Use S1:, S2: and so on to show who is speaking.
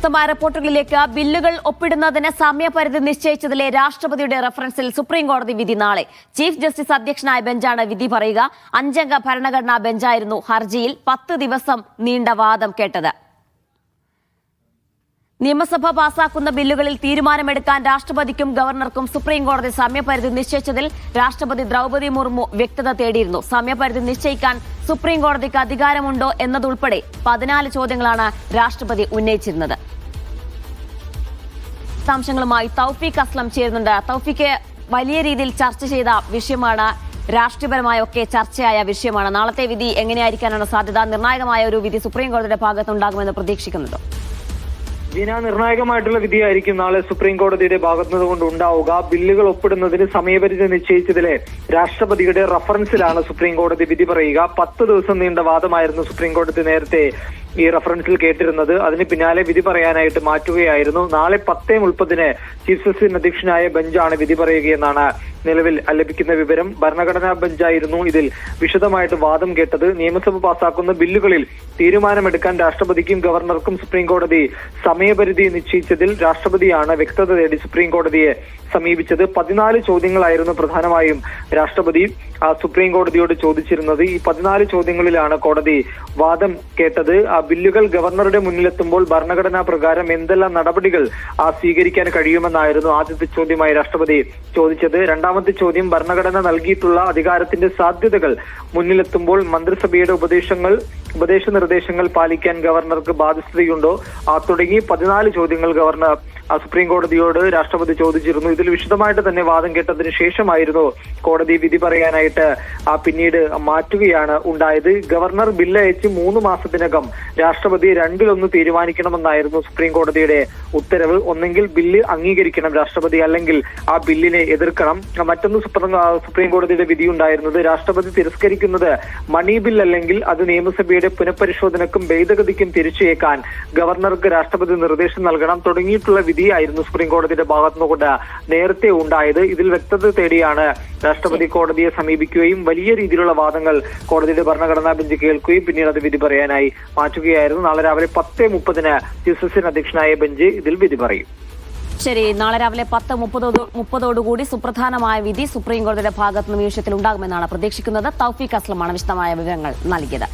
S1: വിശദമായ റിപ്പോർട്ടുകളിലേക്ക് ബില്ലുകൾ ഒപ്പിടുന്നതിന് സമയപരിധി നിശ്ചയിച്ചതിലെ രാഷ്ട്രപതിയുടെ റഫറൻസിൽ സുപ്രീം കോടതി വിധി നാളെ. ചീഫ് ജസ്റ്റിസ് അധ്യക്ഷനായ ബെഞ്ചാണ് വിധി പറയുക. അഞ്ചംഗ ഭരണഘടനാ ബെഞ്ചായിരുന്നു ഹർജിയിൽ പത്ത് ദിവസം നീണ്ട വാദം കേട്ടത്. നിയമസഭ പാസാക്കുന്ന ബില്ലുകളിൽ തീരുമാനമെടുക്കാൻ രാഷ്ട്രപതിക്കും ഗവർണർക്കും സുപ്രീം കോടതി സമയപരിധി നിശ്ചയിച്ചതിൽ രാഷ്ട്രപതി ദ്രൗപദി മുർമു വ്യക്തത തേടിയിരുന്നു. സമയപരിധി നിശ്ചയിക്കാൻ സുപ്രീം കോടതിക്ക് അധികാരമുണ്ടോ എന്നതുൾപ്പെടെ പതിനാല് ചോദ്യങ്ങളാണ് രാഷ്ട്രപതി ഉന്നയിച്ചിരുന്നത്. വിശദാംശങ്ങളുമായി തൗഫീഖ് അസ്ലം ചേരുന്നുണ്ട്. തൗഫീഖ് വലിയ രീതിയിൽ ചർച്ച ചെയ്ത വിഷയമാണ് രാഷ്ട്രീയപരമായൊക്കെ ചർച്ചയായ വിഷയമാണ്. നാളത്തെ വിധി എങ്ങനെയായിരിക്കാനാണ് സാധ്യത? നിർണായകമായ ഒരു വിധി സുപ്രീം കോടതിയുടെ ഭാഗത്തുണ്ടാകുമെന്ന് പ്രതീക്ഷിക്കുന്നുണ്ടോ.
S2: ജീന നിർണായകമായിട്ടുള്ള വിധിയായിരിക്കും നാളെ സുപ്രീം കോടതിയുടെ ഭാഗത്തുനിന്ന് കൊണ്ട് ഉണ്ടാവുക ബില്ലുകൾ ഒപ്പിടുന്നതിന് സമയപരിധി നിശ്ചയിച്ചതിലെ രാഷ്ട്രപതിയുടെ റഫറൻസിലാണ് സുപ്രീം കോടതി വിധി പറയുക. പത്ത് ദിവസം നീണ്ട വാദമായിരുന്നു സുപ്രീം കോടതി നേരത്തെ ഈ റഫറൻസിൽ കേട്ടിരുന്നത്. അതിന് പിന്നാലെ വിധി പറയാനായിട്ട് മാറ്റുകയായിരുന്നു. നാളെ പത്തേ മുപ്പതിന് ചീഫ് ജസ്റ്റിസ് അധ്യക്ഷനായ ബെഞ്ചാണ് വിധി പറയുകയെന്നാണ് നിലവിൽ ലഭിക്കുന്ന വിവരം ഭരണഘടനാ ബെഞ്ചായിരുന്നു ഇതിൽ. വിശദമായിട്ട് വാദം കേട്ടത് നിയമസഭ പാസാക്കുന്ന ബില്ലുകളിൽ തീരുമാനമെടുക്കാൻ രാഷ്ട്രപതിക്കും ഗവർണർക്കും സുപ്രീംകോടതി സമയപരിധി നിശ്ചയിച്ചതിൽ രാഷ്ട്രപതിയാണ് വ്യക്തത തേടി സുപ്രീംകോടതിയെ സമീപിച്ചത്. പതിനാല് ചോദ്യങ്ങളായിരുന്നു പ്രധാനമായും രാഷ്ട്രപതി സുപ്രീം കോടതിയോട് ചോദിച്ചിരുന്നത് ഈ പതിനാല് ചോദ്യങ്ങളിലാണ് കോടതി വാദം കേട്ടത്. ആ ബില്ലുകൾ ഗവർണറുടെ മുന്നിലെത്തുമ്പോൾ ഭരണഘടനാ പ്രകാരം എന്തെല്ലാം നടപടികൾ സ്വീകരിക്കാൻ കഴിയുമെന്നായിരുന്നു ആദ്യത്തെ ചോദ്യമായി രാഷ്ട്രപതി ചോദിച്ചത്. രണ്ടാമത്തെ ചോദ്യം ഭരണഘടന നൽകിയിട്ടുള്ള അധികാരത്തിന്റെ സാധ്യതകൾ മുന്നിലെത്തുമ്പോൾ മന്ത്രിസഭയുടെ ഉപദേശങ്ങൾ ഉപദേശ നിർദ്ദേശങ്ങൾ പാലിക്കാൻ ഗവർണർക്ക് ബാധ്യതയുണ്ടോ? ആ തുടങ്ങി പതിനാല് ചോദ്യങ്ങൾ ഗവർണർ സുപ്രീം കോടതിയോട് രാഷ്ട്രപതി ചോദിച്ചിരുന്നു. ഇതിൽ വിശദമായിട്ട് തന്നെ വാദം കേട്ടതിന് ശേഷമായിരുന്നു കോടതി വിധി പറയാനായിട്ട് ആ പിന്നീട് മാറ്റുകയാണ് ഉണ്ടായത്. ഗവർണർ ബില്ല് അയച്ച് മൂന്ന് മാസത്തിനകം രാഷ്ട്രപതി രണ്ടിലൊന്ന് തീരുമാനിക്കണമെന്നായിരുന്നു സുപ്രീം കോടതിയുടെ ഉത്തരവ്. ഒന്നെങ്കിൽ ബില്ല് അംഗീകരിക്കണം രാഷ്ട്രപതി അല്ലെങ്കിൽ ആ ബില്ലിനെ എതിർക്കണം. മറ്റൊന്ന് സുപ്രീം കോടതിയുടെ വിധി ഉണ്ടായിരുന്നത് രാഷ്ട്രപതി തിരസ്കരിക്കുന്നത് മണി ബിൽ അല്ലെങ്കിൽ അത് നിയമസഭയുടെ പുനഃപരിശോധനക്കും ഭേദഗതിക്കും തിരിച്ചേക്കാൻ ഗവർണർക്ക് രാഷ്ട്രപതി നിർദ്ദേശം നൽകണം. തുടങ്ങിയിട്ടുള്ള വിധിയായിരുന്നു സുപ്രീം കോടതിയുടെ ഭാഗത്തുനിന്നുകൊണ്ട് നേരത്തെ ഉണ്ടായത്. ഇതിൽ വ്യക്തത തേടിയാണ് രാഷ്ട്രപതി കോടതിയെ സമീപിക്കുകയും വലിയ രീതിയിലുള്ള വാദങ്ങൾ കോടതിയുടെ ഭരണഘടനാ ബെഞ്ച് കേൾക്കുകയും പിന്നീട് അത് വിധി പറയാനായി മാറ്റുകയായിരുന്നു. നാളെ രാവിലെ പത്തേ മുപ്പതിന് ജസ്റ്റിസിന് അധ്യക്ഷനായ ബെഞ്ച് ഇതിൽ വിധി പറയും.
S1: ശരി നാളെ രാവിലെ പത്ത് മുപ്പതോട് മുപ്പതോടുകൂടി സുപ്രധാനമായ വിധി സുപ്രീം കോടതിയുടെ ഭാഗത്തുനിന്ന് ഈ വിഷയത്തിൽ ഉണ്ടാകുമെന്നാണ് പ്രതീക്ഷിക്കുന്നത്. തൗഫീഖ് അസ്ലമാണ് വിശദമായ വിവരങ്ങൾ നൽകിയത്.